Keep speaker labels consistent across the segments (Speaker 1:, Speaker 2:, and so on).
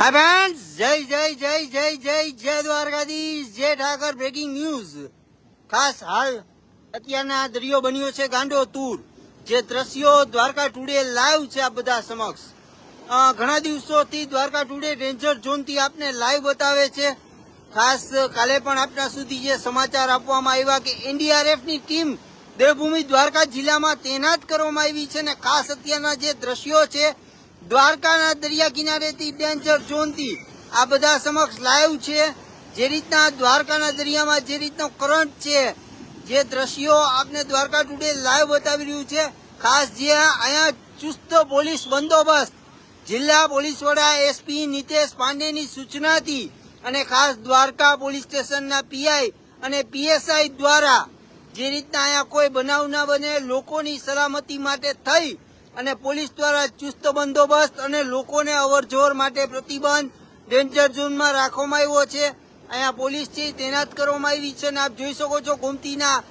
Speaker 1: હાય friend જય જય જય જય જય જય દ્વારકાધીશ જય ઠાકર બ્રેકિંગ ન્યૂઝ ખાસ હાલ અત્યારના દરિયો બન્યો છે ગાંડો તૂર જે દ્રશ્યો દ્વારકા ટુડે લાઈવ છે આ બધા સમક્ષ. ઘણા દિવસોથી દ્વારકા ટુડે ડેન્જર ઝોનથી આપને લાઈવ બતાવે છે. ખાસ કાલે પણ આપના સુધી જે સમાચાર આપવામાં આવ્યા કે એનડીઆરએફની ટીમ દેવભૂમિ દ્વારકા જિલ્લામાં તૈનાત કરવામાં આવી છે ને ખાસ અત્યારના જે દ્રશ્યો છે દ્વારકાના દરિયા કિનારેથી ડેન્જર ઝોનથી આ બધા સમક્ષ લાઈવ છે. જે રીતના દ્વારકાના દરિયામાં જે રીતનો કરંટ છે, જે દ્રશ્યો આપને દ્વારકા ટુડે લાઈવ બતાવી રહ્યું છે. ખાસ જે અહીંયા ચુસ્ત પોલીસ બંદોબસ્ત, જિલ્લા પોલીસ વડા એસપી નિતેશ પાંડેની સૂચનાથી અને ખાસ દ્વારકા પોલીસ સ્ટેશનના પીઆઈ અને પીએસઆઈ દ્વારા જે રીતના અહીંયા કોઈ બનાવ ના બને, લોકોની સલામતી માટે થઈ અને પોલીસ દ્વારા ચુસ્ત બંદોબસ્ત અને લોકોને અવરજવર માટે પ્રતિબંધ ડેન્જર ઝોનમાં રાખવામાં આવ્યો છે. અહીંયા પોલીસ છે, તૈનાત કરવામાં આવી છે અને આપ જોઈ શકો છો ગોમતીના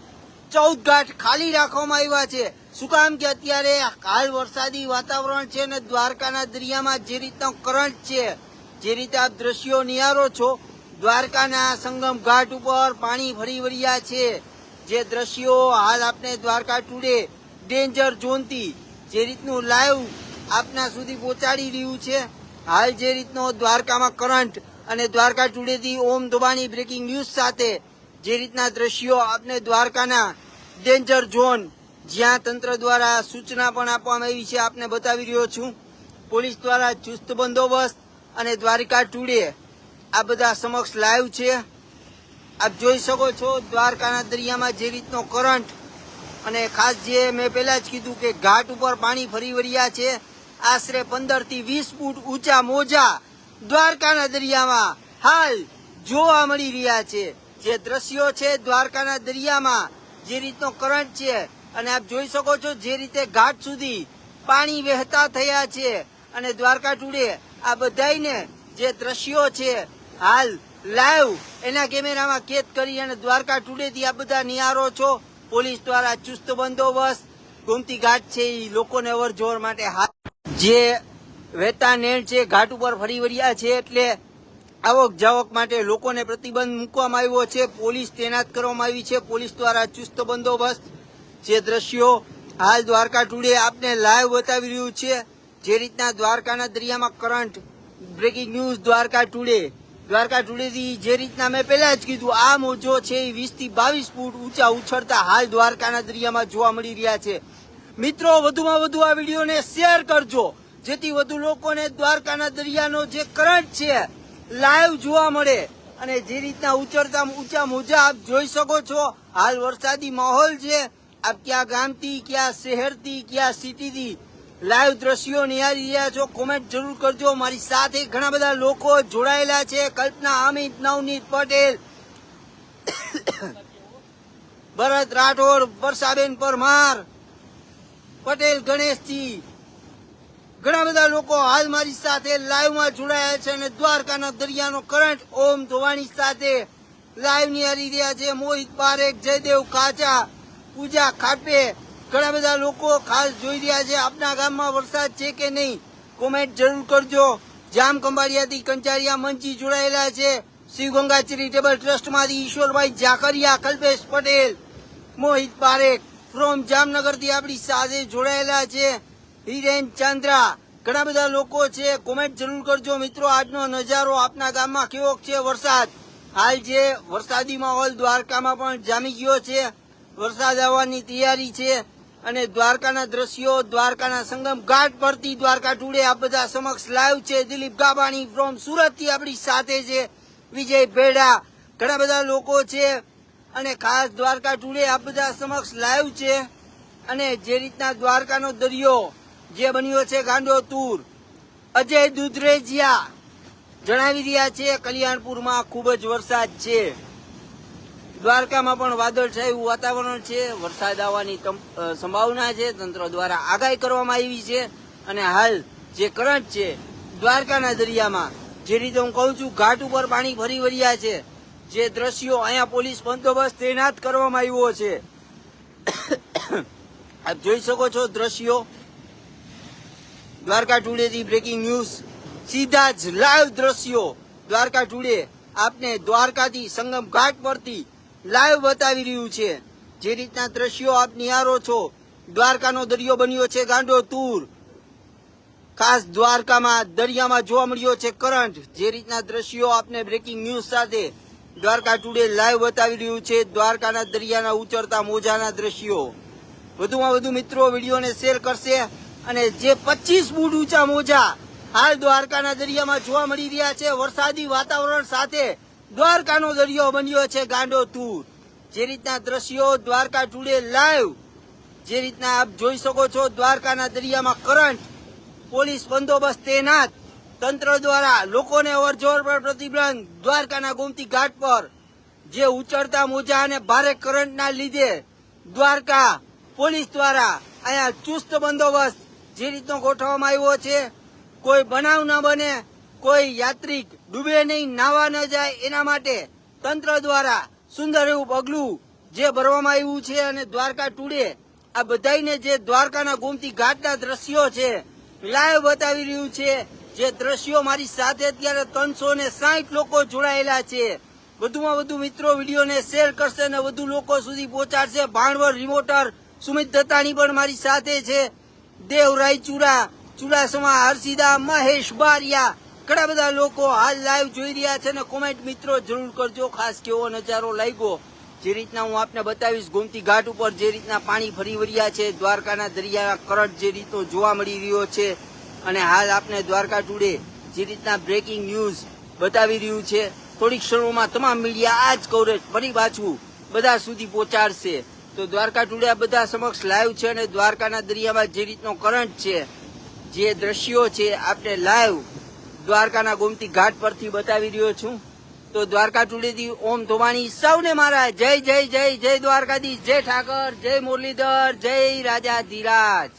Speaker 1: ચૌદ ઘાટ ખાલી રાખવામાં આવ્યા છે. શું કામ કે અત્યારે હાલ વરસાદી વાતાવરણ છે અને દ્વારકાના દરિયામાં જે રીતનો કરંટ છે, જે રીતે આપ દ્રશ્યો નિહારો છો, દ્વારકાના સંગમ ઘાટ ઉપર પાણી ભરી વળ્યા છે. જે દ્રશ્યો હાલ આપને દ્વારકા ટુડે ડેન્જર ઝોનથી જે રીતનું લાઈવ આપના સુધી પહોંચાડી રહ્યું છે, હાલ જે રીતનો દ્વારકામાં કરંટ અને દ્વારકા ટુડેથી ઓમ ધોબાની બ્રેકિંગ ન્યૂઝ સાથે જે રીતના દ્રશ્યો આપને દ્વારકાના ડેન્જર ઝોન જ્યાં તંત્ર દ્વારા સૂચના પણ આપવામાં આવી છે, આપને બતાવી રહ્યો છું. પોલીસ દ્વારા ચુસ્ત બંદોબસ્ત અને દ્વારકા ટુડે આ બધા સમક્ષ લાઈવ છે. આપ જોઈ શકો છો દ્વારકાના દરિયામાં જે રીતનો કરંટ અને ખાસ જે મેં પહેલા જ કીધું કે ઘાટ ઉપર પાણી ફરી વળ્યા છે, આશરે પંદરથી વીસ ફૂટ ઊંચા મોજા દ્વારકાના દરિયામાં હાલ જોવા મળી રહ્યા છે. જે દ્રશ્યો છે દ્વારકાના દરિયામાં, જે રીતનો કરંટ છે, અને આપ જોઈ શકો છો જે રીતે ઘાટ સુધી પાણી વહેતા થયા છે, અને દ્વારકા ટુડે આ બધાયને જે દ્રશ્યો છે, હાલ લાઈવ એના કેમેરામાં કેદ કરી અને દ્વારકા ટુડેથી આ બધા નિહારો છો. પોલીસ દ્વારા ચુસ્ત બંદોબસ્ત. ગોમતી ઘાટ છે એ લોકોને અવરજવર માટે હાથ. જે વહેતા નેણ છે, ઘાટ ઉપર ફરી વળ્યા છે એટલે આવક જાવક માટે લોકોને પ્રતિબંધ મૂકવામાં આવ્યો છે. પોલીસ તૈનાત કરવામાં આવી છે. પોલીસ દ્વારા ચુસ્ત બંદોબસ્ત. જે દ્રશ્યો હાલ દ્વારકા ટુડે આપને લાઈવ બતાવી રહ્યું છે. જે રીતના દ્વારકાના દરિયામાં current. Breaking news Dwarka today. Dwarka ટુડેથી જે રીતના મેં પહેલા જ કીધું, આ મોજો છે એ વીસથી બાવીસ ફૂટ ઊંચા ઉછળતા હાલ દ્વારકાના દરિયામાં જોવા મળી રહ્યા છે. મિત્રો, વધુમાં વધુ આ વિડીયોને શેર કરજો, જેથી વધુ લોકોને દ્વારકાના દરિયાનો જે કરંટ છે, લાઈવ જોવા મળે. અને જે રીતના ઉછળતા ઊંચા મોજા આપ જોઈ શકો છો, હાલ વરસાદી માહોલ છે. આપ ક્યાં ગામથી, ક્યાં શહેરથી, ક્યાં સિટીથી લાઈવ દ્રશ્યો નિહાળી રહ્યા છો કોમેન્ટ જરૂર કરજો. મારી સાથે ઘણા બધા લોકો જોડાયેલા છે. કલ્પના, અમિત, નવનીત પટેલ, ભરત રાઠોડ, વર્ષાબેન પરમાર, પટેલ ગણેશજી, ઘણા બધા લોકો હાલ મારી સાથે લાઈવમાં જોડાયા છે અને દ્વારકાના દરિયાનો કરંટ ઓમ ધોવાણી સાથે લાઈવ નિહાળી રહ્યા છે. મોહિત પારેખ, જયદેવ કાચા પૂજા ખાટપે ઘણા બધા લોકો ખાસ જોઈ રહ્યા છે. આપના ગામમાં વરસાદ છે કે નહીં? કોમેન્ટ જરૂર કરજો. જામ કંબાળિયાથી કંચારિયા મંચી જોડાયેલા છે. શિવ ગંગા ચેરિટેબલ ટ્રસ્ટમાંથી ઈશ્વરભાઈ જાકરિયા કલ્પેશ પટેલ, મોહિત પારેખ ફ્રોમ જામનગરથી આપણી સાથે જોડાયેલા છે. હિરેન ચાંદ્રા, ઘણા બધા લોકો છે. કોમેન્ટ જરૂર કરજો. મિત્રો, આજનો નજારો આપના ગામમાં કેવો છે વરસાદ? હાલ જે વરસાદી માહોલ દ્વારકામાં પણ જામી ગયો છે. વરસાદ આવવાની તૈયારી છે. અને દ્વારકાના દ્રશ્યો, દ્વારકાના સંગમ, ઘાટ પરથી દ્વારકા ટુડે આ બધા સમક્ષ લાઈવ છે. દિલીપ ગાબાણી ફ્રોમ સુરતથી આપણી સાથે છે. વિજય ભેડા, ઘણા બધા લોકો છે. અને ખાસ દ્વારકા ટુડે આ બધા સમક્ષ લાઈવ છે. અને જે રીતના દ્વારકાનો દરિયો જે બન્યો છે ગાંડો તૂર અજય દુધરેજિયા જણાવી રહ્યા છે, કલ્યાણપુરમાં ખૂબ જ વરસાદ છે. દ્વારકામાં પણ વાદળછાયું વાતાવરણ છે. વરસાદ આવવાની સંભાવના છે. તંત્ર દ્વારા આગાહી કરવામાં આવી છે. અને હાલ જે કરંટ છે, દ્વારકાના દરિયામાં, જે રીતે હું કહું છું, ઘાટ ઉપર પાણી ફરી વળ્યા છે. જે દ્રશ્યો અહીંયા પોલીસ બંદોબસ્ત તૈનાત કરવામાં આવ્યો છે. આપ જોઈ શકો છો દ્રશ્યો. દ્વારકા ટુડેથી બ્રેકિંગ ન્યૂઝ. સીધા જ લાઈવ દ્રશ્યો. દ્વારકા ટુડે આપને દ્વારકાથી સંગમ ઘાટ પરથી લાઈવ બતાવી રહ્યું છે. જે રીતના દ્રશ્યો આપ નિહારો છો, દ્વારકાનો દરિયો બન્યો છે ગાંડો તૂર. ખાસ દ્વારકામાં, દરિયામાં જોવા મળ્યો છે કરંટ. જે રીતના દ્રશ્યો આપને બ્રેકિંગ ન્યૂઝ સાથે દ્વારકા ટુડે લાઈવ બતાવી રહ્યું છે. દ્વારકાના દરિયાના ઉચરતા મોજાના દ્રશ્યો. વધુમાં વધુ મિત્રો વિડીયોને શેર કરશે અને જે પચીસ ફૂટ ઊંચા મોજા હાલ દ્વારકાના દરિયામાં જોવા મળી રહ્યા છે. વરસાદી વાતાવરણ સાથે દ્વારકાનો દરિયો બન્યો છે ગાંડો તૂર. જે રીતના દ્રશ્યો દ્વારકા ટુડે લાઈવ, જે રીતના આપ જોઈ શકો છો દ્વારકાના દરિયામાં કરંટ, પોલીસ બંદોબસ્ત તૈનાત. તંત્ર દ્વારા લોકોને અવરજવર પર પ્રતિબંધ દ્વારકાના ગોમતી ઘાટ પર. જે ઉચડતા મોજા અને ભારે કરંટના લીધે દ્વારકા પોલીસ દ્વારા અહીંયા ચુસ્ત બંદોબસ્ત જે રીતનો ગોઠવવામાં આવ્યો છે. કોઈ બનાવ ન બને કોઈ યાત્રિક ડૂબે નહીં, નાવા ન જાય એના માટે તંત્ર દ્વારા સુંદર એવું પગલું જે ભરવામાં આવ્યું છે અને દ્વારકા ટુડે આ બધાયને જે દ્વારકાના ગોમતી ઘાટના દ્રશ્યો છે લાઈવ બતાવી રહ્યું છે, જે દ્રશ્યો મારી સાથે અત્યારે ત્રણસો ને સાઠ લોકો જોડાયેલા છે. વધુમાં વધુ મિત્રો વિડીયોને શેર કરશે અને વધુ લોકો સુધી પહોંચાડશે. ભાણવર રિમોટર સુમિત દત્તાણી પણ મારી સાથે છે. દેવ રાયચુરા ચુડાસમા હર્ષિદા મહેશ બારિયા ઘણા બધા લોકો હાલ લાઈવ જોઈ રહ્યા છે ને કોમેન્ટ મિત્રો જરૂર કરજો. ખાસ કેવો નજારો લાગ્યો. જે રીતના હું આપને બતાવીશ, ગોમતી ઘાટ ઉપર જે રીતના પાણી ફરી વળ્યા છે, દ્વારકાના દરિયાના કરંટ જે રીતનો જોવા મળી રહ્યો છે અને હાલ આપને દ્વારકા ટુડે જે રીતના બ્રેકિંગ ન્યૂઝ બતાવી રહ્યું છે. થોડીક ક્ષણોમાં તમામ મીડિયા આ જ કવરેજ ફરી પાછું બધા સુધી પહોંચાડશે. તો દ્વારકા ટુડે બધા સમક્ષ લાઈવ છે અને દ્વારકાના દરિયામાં જે રીતનો કરંટ છે, જે દ્રશ્યો છે આપણે લાઈવ દ્વારકાના ગોમતી ઘાટ પરથી બતાવી રહ્યો છું. તો દ્વારકા ટુડેથી ઓમ ધોવાણી. સૌને મારા જય જય જય જય દ્વારકાધીશ. જય ઠાકર, જય મુરલીધર, જય રાજા ધીરાજ.